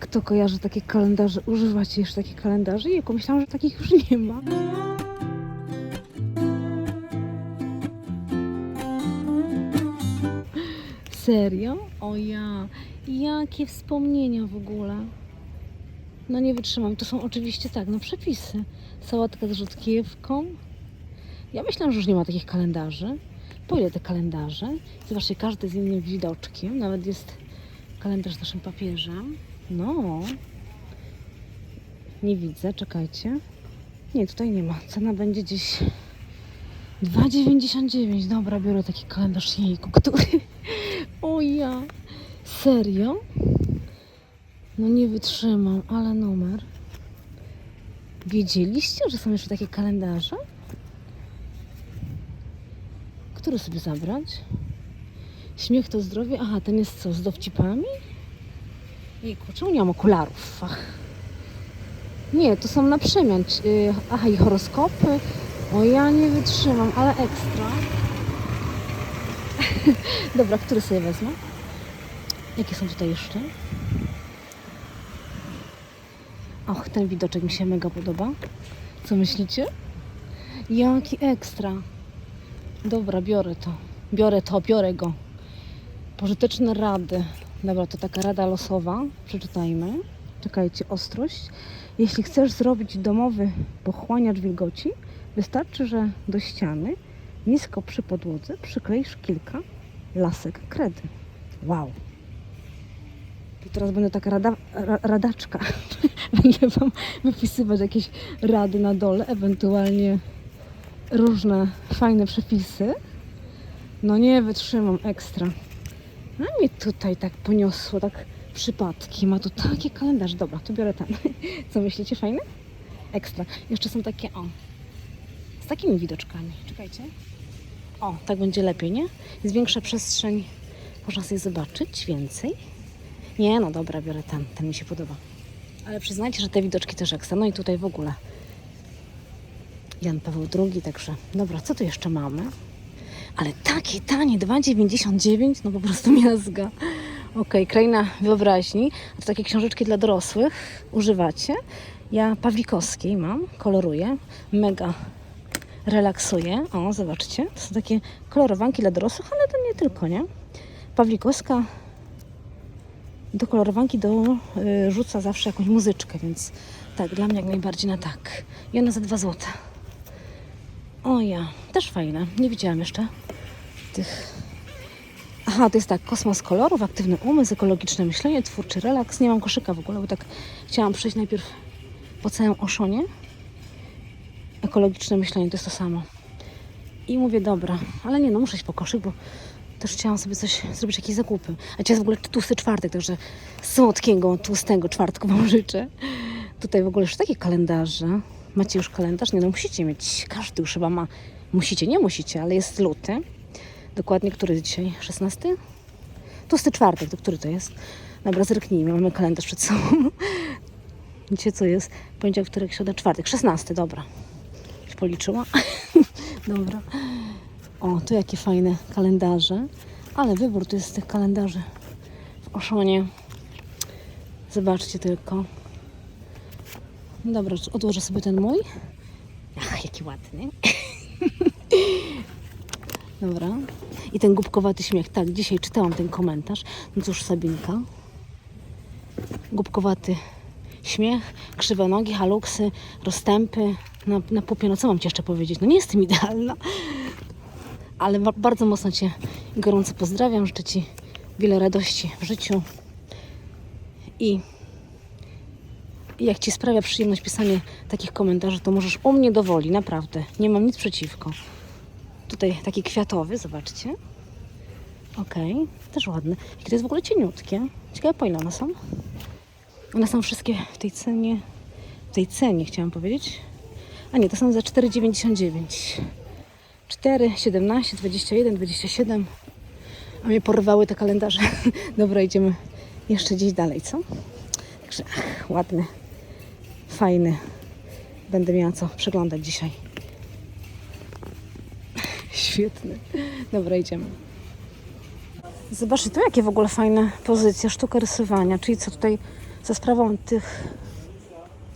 Kto kojarzy takie kalendarze? Używacie jeszcze takich kalendarzy? Jejku, myślałam, że takich już nie ma. Serio? O ja, jakie wspomnienia w ogóle. No nie wytrzymam. To są oczywiście tak, no przepisy. Sałatka z rzodkiewką. Ja myślałam, że już nie ma takich kalendarzy. Po ile te kalendarze? Zobaczcie, każdy z innym widoczkiem. Nawet jest kalendarz z naszym papieżem. No. Nie widzę, czekajcie. Nie, tutaj nie ma. Cena będzie gdzieś 2,99. Dobra, biorę taki kalendarz jejku, który... O ja. Serio? No nie wytrzymam, ale numer. Wiedzieliście, że są jeszcze takie kalendarze? Który sobie zabrać? Śmiech to zdrowie. Aha, ten jest co, z dowcipami? Jejku, czemu nie mam okularów? Ach. Nie, to są na przemian. Y, Aha, i horoskopy. O, ja nie wytrzymam, ale ekstra. Dobra, który sobie wezmę? Jakie są tutaj jeszcze? Och, ten widoczek mi się mega podoba. Co myślicie? Jaki ekstra. Dobra, biorę to. Biorę to, biorę go. Pożyteczne rady. Dobra, to taka rada losowa. Przeczytajmy. Czekajcie, ostrość. Jeśli chcesz zrobić domowy pochłaniacz wilgoci, wystarczy, że do ściany nisko przy podłodze przykleisz kilka lasek kredy. Wow. I teraz będę taka rada, ra, radaczka. będę Wam wypisywać jakieś rady na dole, ewentualnie różne fajne przepisy. No nie wytrzymam ekstra. A mnie tutaj tak poniosło, tak przypadki. Ma tu taki kalendarz. Dobra, to biorę ten. Co myślicie, fajny? Ekstra. Jeszcze są takie, o, z takimi widoczkami. Czekajcie. O, tak będzie lepiej, nie? Jest większa przestrzeń. Można sobie zobaczyć więcej. Nie, no dobra, biorę ten. Ten mi się podoba. Ale przyznajcie, że te widoczki też ekstra. No i tutaj w ogóle. Jan Paweł II, także dobra, co tu jeszcze mamy? Ale takie tanie, 2,99, no po prostu miazga. Okej, kraina wyobraźni. A to takie książeczki dla dorosłych używacie. Ja Pawlikowskiej mam, koloruję. Mega relaksuje. O, zobaczcie, to są takie kolorowanki dla dorosłych, ale to nie tylko, nie? Pawlikowska do kolorowanki do, y, rzuca zawsze jakąś muzyczkę, więc tak, dla mnie jak najbardziej na tak. I ona za 2 złote. O ja, też fajne. Nie widziałam jeszcze tych. Aha, to jest tak, kosmos kolorów, aktywny umysł, ekologiczne myślenie, twórczy relaks. Nie mam koszyka w ogóle, bo tak chciałam przejść najpierw po całym oszonie. Ekologiczne myślenie to jest to samo. I mówię, dobra, ale nie no, muszę iść po koszyk, bo też chciałam sobie coś, zrobić jakieś zakupy. A dzisiaj jest w ogóle tłusty czwartek, także słodkiego, tłustego czwartku Wam życzę. Tutaj w ogóle już takie kalendarze. Macie już kalendarz? Nie no, musicie mieć. Każdy już chyba ma. Musicie, nie musicie, ale jest luty. Dokładnie, który jest dzisiaj? 16? Tłusty czwartek, to który to jest? Dobra, zerknijmy, mamy kalendarz przed sobą. Wiecie co jest? Poniedziałek, wtorek, środa, czwartek. 16, dobra. Już policzyła. dobra. O, tu jakie fajne kalendarze. Ale wybór tu jest z tych kalendarzy w Oszonie. Zobaczcie tylko. Dobra, odłożę sobie ten mój. Ach, jaki ładny. Dobra. I ten głupkowaty śmiech. Tak, dzisiaj czytałam ten komentarz. No cóż, Sabinka. Głupkowaty śmiech, krzywe nogi, haluksy, rozstępy na, na pupie. No co mam Ci jeszcze powiedzieć? No nie jestem idealna. Ale ba- bardzo mocno Cię gorąco pozdrawiam. Życzę Ci wiele radości w życiu. I jak Ci sprawia przyjemność pisanie takich komentarzy, to możesz u mnie dowoli, naprawdę. Nie mam nic przeciwko. Tutaj taki kwiatowy, zobaczcie. Okej, też ładny. Jakie to jest w ogóle cieniutkie. Ciekawe po ile one są. One są wszystkie w tej cenie, w tej cenie chciałam powiedzieć. A nie, to są za 4,99. 4, 17, 21, 27. A mnie porwały te kalendarze. Dobra, idziemy jeszcze gdzieś dalej, co? Także ach, ładny, fajny. Będę miała co przeglądać dzisiaj. Świetny. Dobra, idziemy. Zobaczcie, tu jakie w ogóle fajne pozycje, sztuka rysowania, czyli co tutaj Za sprawą tych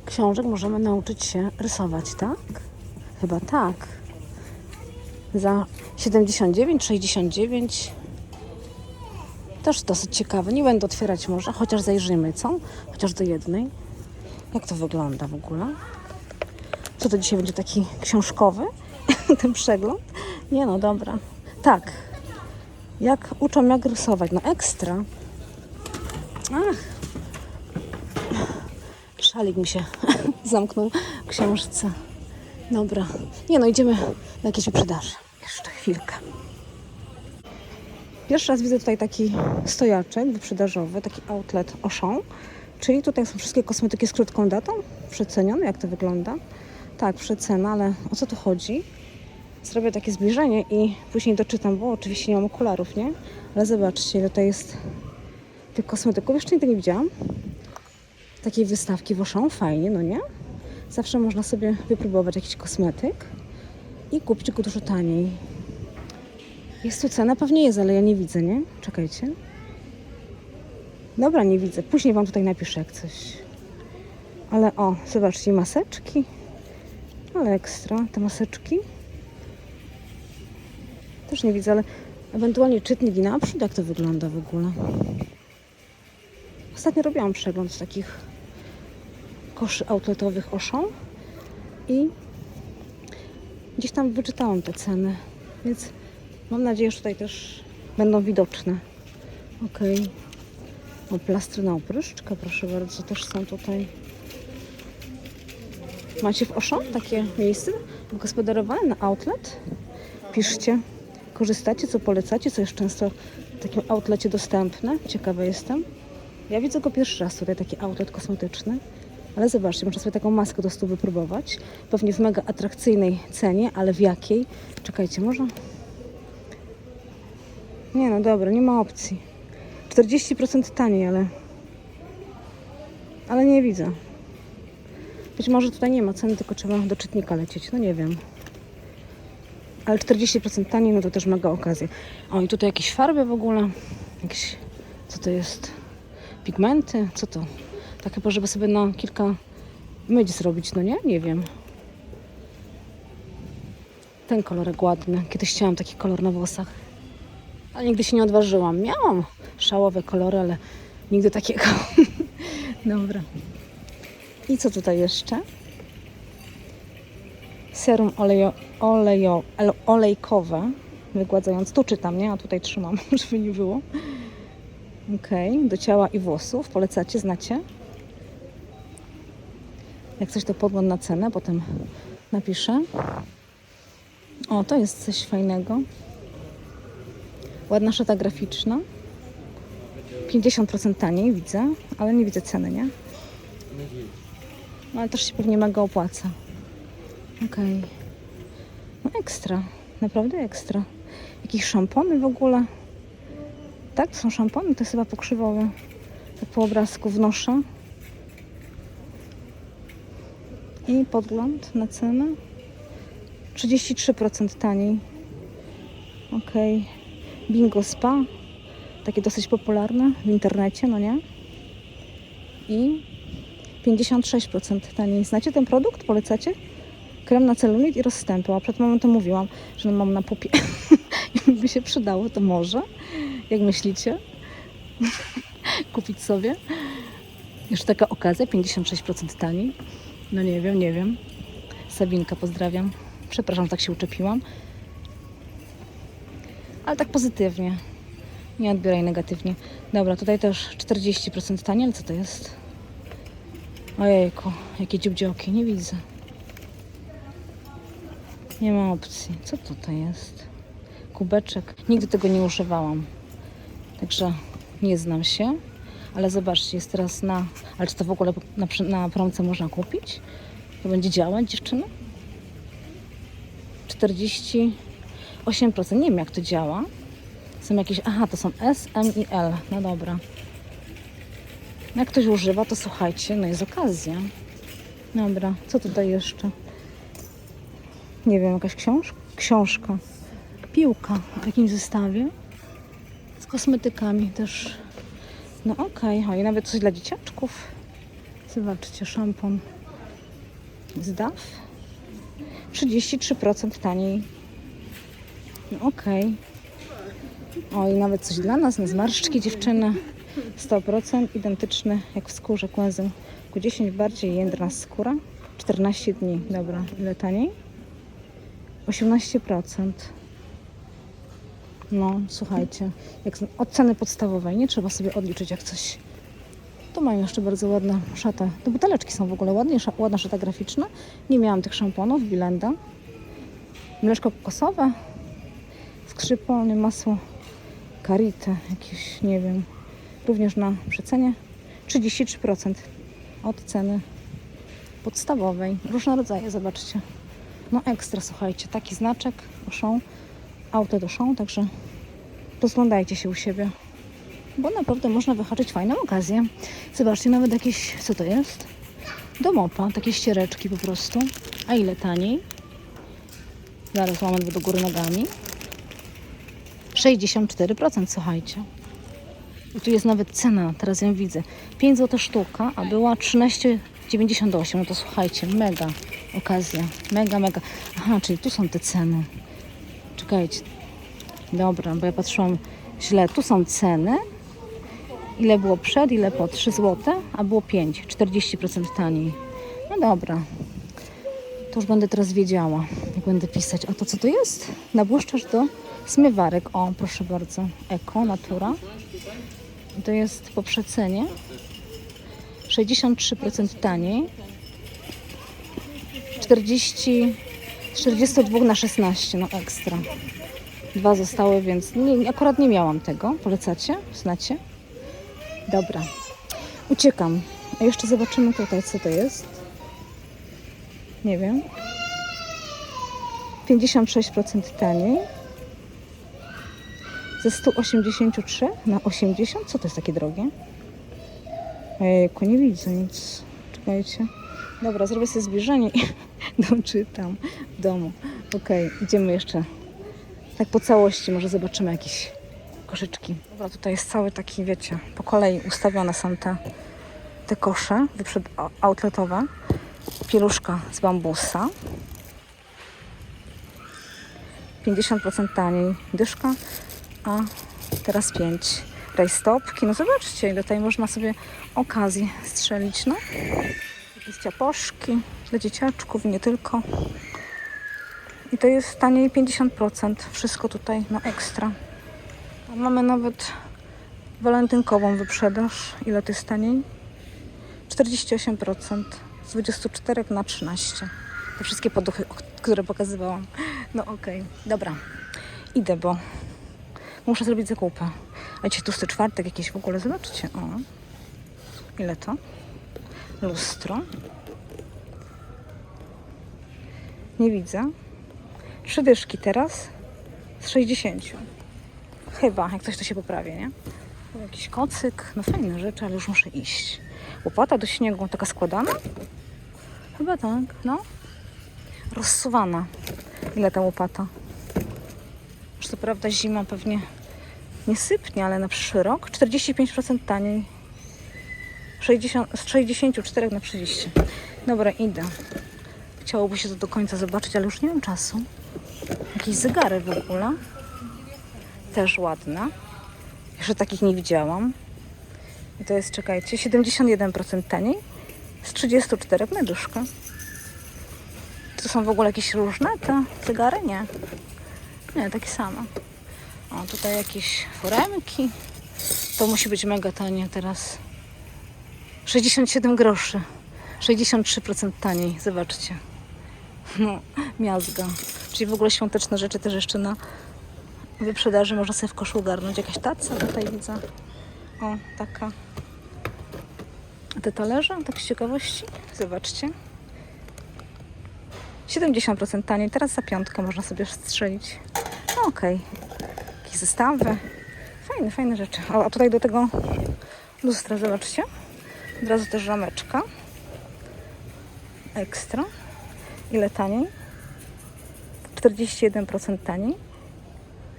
książek możemy nauczyć się rysować, tak? Chyba tak. Za 79, 69. Też dosyć ciekawe. Nie będę otwierać może, chociaż zajrzymy, co? Chociaż do jednej. Jak to wygląda w ogóle? Co to dzisiaj będzie taki książkowy? Ten przegląd? Nie no, dobra. Tak. Jak uczą jak rysować? No ekstra. Ach. Szalik mi się zamknął w książce. Dobra. Nie no, idziemy do jakiejś wyprzedaży. Jeszcze chwilkę. Pierwszy raz widzę tutaj taki stojaczek wyprzedażowy, taki outlet Auchan. Czyli tutaj są wszystkie kosmetyki z krótką datą, przecenione, jak to wygląda. Tak, przecena, ale o co tu chodzi? Zrobię takie zbliżenie i później doczytam, bo oczywiście nie mam okularów, nie? Ale zobaczcie, ile tutaj jest tych kosmetyków. Jeszcze nigdy nie widziałam. Takiej wystawki w Auchan, fajnie, no nie? Zawsze można sobie wypróbować jakiś kosmetyk i kupić go dużo taniej. Jest tu cena? Pewnie jest, ale ja nie widzę, nie? Czekajcie. Dobra, nie widzę. Później Wam tutaj napiszę jak coś. Ale o, zobaczcie, maseczki. Ale ekstra, te maseczki. Też nie widzę, ale ewentualnie czytnik i naprzód, jak to wygląda w ogóle. Ostatnio robiłam przegląd z takich koszy outletowych Auchan i gdzieś tam wyczytałam te ceny, więc mam nadzieję, że tutaj też będą widoczne. Okej. O, plastry na opryszczkę, proszę bardzo, też są tutaj. Macie w Auchan takie miejsce wygospodarowane na outlet? Piszcie, korzystacie, co polecacie, co jest często w takim outlecie dostępne. Ciekawa jestem. Ja widzę go pierwszy raz tutaj, taki outlet kosmetyczny. Ale zobaczcie, można sobie taką maskę do stóp wypróbować. Pewnie w mega atrakcyjnej cenie, ale w jakiej? Czekajcie, może? Nie no, dobra, nie ma opcji. 40% taniej, ale... Ale nie widzę. Być może tutaj nie ma ceny, tylko trzeba do czytnika lecieć. No nie wiem. Ale 40% taniej, no to też mega okazja. O, i tutaj jakieś farby w ogóle. Jakieś... Co to jest? Pigmenty? Co to? Tak chyba, żeby sobie na kilka myć zrobić, no nie? Nie wiem. Ten kolorek ładny. Kiedyś chciałam taki kolor na włosach. Ale nigdy się nie odważyłam. Miałam szałowe kolory, ale nigdy takiego. Dobra. I co tutaj jeszcze? Serum olejo, olejo, olejkowe, wygładzające. Tu czytam, nie? A tutaj trzymam, żeby nie było. Okej, do ciała i włosów. Polecacie, znacie? Jak coś to podgląd na cenę, potem napiszę. O, to jest coś fajnego. Ładna szata graficzna. 50% taniej widzę, ale nie widzę ceny, nie? No ale też się pewnie mega opłaca. Okej. No ekstra. Naprawdę ekstra. Jakieś szampony w ogóle. Tak, są szampony, to jest chyba pokrzywowe. Tak po obrazku wnoszę. I podgląd na cenę. 33% taniej. Okej. Bingo Spa. Takie dosyć popularne w internecie, no nie? I 56% taniej. Znacie ten produkt? Polecacie? Krem na celulit i rozstępy. A przed momentem mówiłam, że mam na pupie. I by się przydało, to może. Jak myślicie? Kupić sobie? Już taka okazja, 56% taniej. No nie wiem, nie wiem. Sabinka, pozdrawiam. Przepraszam, tak się uczepiłam. Ale tak pozytywnie. Nie odbieraj negatywnie. Dobra, tutaj też 40% taniej, ale co to jest? Ojejku, jakie dziubdzioki, nie widzę. Nie ma opcji. Co tutaj jest? Kubeczek. Nigdy tego nie używałam. Także nie znam się. Ale zobaczcie, jest teraz na... Ale czy to w ogóle na, na promce można kupić? To będzie działać, dziewczyny? 48%. Nie wiem, jak to działa. Są jakieś... Aha, to są S, M i L. No dobra. Jak ktoś używa, to słuchajcie, no jest okazja. Dobra, co tutaj jeszcze? Nie wiem, jakaś książka? Książka. Piłka w jakimś zestawie. Z kosmetykami też No okej, o i nawet coś dla dzieciaczków. Zobaczcie, szampon z DAF. 33% taniej. No okej. O i nawet coś dla nas, na zmarszczki dziewczyny. 100% identyczny jak w skórze kłęzem. Q10 bardziej jędrna skóra. 14 dni. Dobra, ile taniej? 18%. No, słuchajcie, jak od ceny podstawowej, nie trzeba sobie odliczyć jak coś. To mają jeszcze bardzo ładne szata. Te buteleczki są w ogóle ładnie, ładna szata graficzna. Nie miałam tych szamponów, Bilenda. Mleczko kokosowe, skrzypolne masło karite, jakieś, nie wiem, również na przecenie. 33% od ceny podstawowej. Różne rodzaje, zobaczcie. No ekstra, słuchajcie, taki znaczek Auchan, auto do Auchan, także rozglądajcie się u siebie, bo naprawdę można wyhaczyć fajną okazję. Zobaczcie, nawet jakieś, co to jest? Do mopa, takie ściereczki po prostu. A ile taniej? Zaraz moment do góry nogami. 64%, słuchajcie. I tu jest nawet cena, teraz ją widzę. 5 zł sztuka, a była 13,98. No to słuchajcie, mega okazja. Mega, mega. Aha, czyli tu są te ceny. Czekajcie. Dobra, bo ja patrzyłam źle. Tu są ceny. Ile było przed, ile po? 3 zł, a było 5. 40% taniej. No dobra. To już będę teraz wiedziała, jak będę pisać. A to co to jest? Nabłyszczacz do zmywarek. O, proszę bardzo. Eko, natura. To jest po przecenie 63% taniej. 40, z 42 na 16, no ekstra. Dwa zostały, więc nie, akurat nie miałam tego. Polecacie? Znacie? Dobra. Uciekam. A jeszcze zobaczymy tutaj, co to jest. Nie wiem. 56% taniej. Ze 183 na 80? Co to jest takie drogie? Ejku, nie widzę nic. Czekajcie. Dobra, zrobię sobie zbliżenie i doczytam w domu. Okej, idziemy jeszcze tak po całości. Może zobaczymy jakieś koszyczki. Dobra, tutaj jest cały taki, wiecie, po kolei ustawione są te, te kosze wyprzed outletowe. Pieluszka z bambusa. 50% taniej dyszka, a teraz 5 rajstopki. No zobaczcie, ile tutaj można sobie okazję strzelić, no. Jakieś ciaposzki dla dzieciaczków, nie tylko. I to jest taniej 50%. Wszystko tutaj, no ekstra. Mamy nawet walentynkową wyprzedaż. Ile to jest taniej? 48%. Z 24 na 13. Te wszystkie poduchy, które pokazywałam. No okej, dobra. Idę, bo muszę zrobić zakupy. A dzisiaj tłusty czwartek jakieś w ogóle, zobaczcie. O. Ile to? Lustro. Nie widzę. Trzy dyszki teraz z 60. Chyba, jak coś to się poprawi, nie? Jakiś kocyk, no fajne rzeczy, ale już muszę iść. Łopata do śniegu, taka składana? Chyba tak, no. Rozsuwana. Ile ta łopata? Co prawda zima pewnie nie sypnie, ale na przyszły rok 45% taniej. 60, z 64 na 30. Dobra, idę. Chciałoby się to do końca zobaczyć, ale już nie mam czasu. Jakieś zegary w ogóle. Też ładne. Jeszcze takich nie widziałam. I to jest, czekajcie, 71% taniej. Z 34 na to są w ogóle jakieś różne te zegary? Nie. Nie, takie same. O, tutaj jakieś foremki. To musi być mega tanie teraz. 67 groszy. 63% taniej, zobaczcie. No, miazga. Czyli w ogóle świąteczne rzeczy też jeszcze na wyprzedaży można sobie w koszu ogarnąć. Jakaś taca tutaj widzę. O, taka. A te talerze, tak z ciekawości, zobaczcie. 70% taniej. Teraz za piątkę można sobie strzelić. No okej. Jakieś zestawy. Fajne, fajne rzeczy. A tutaj do tego lustra, zobaczcie. Od razu też rameczka. Ekstra. Ile taniej? 41% taniej.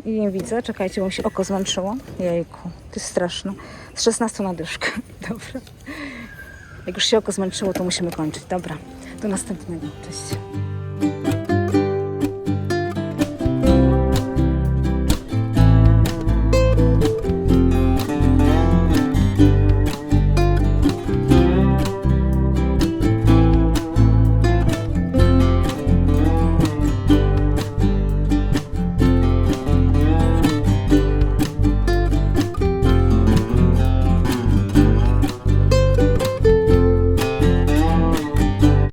I nie widzę. Czekajcie, bo mi się oko zmęczyło. Jejku, to jest straszne. Z 16 na dyszkę. Dobra. Jak już się oko zmęczyło, to musimy kończyć. Dobra. Do następnego. Cześć.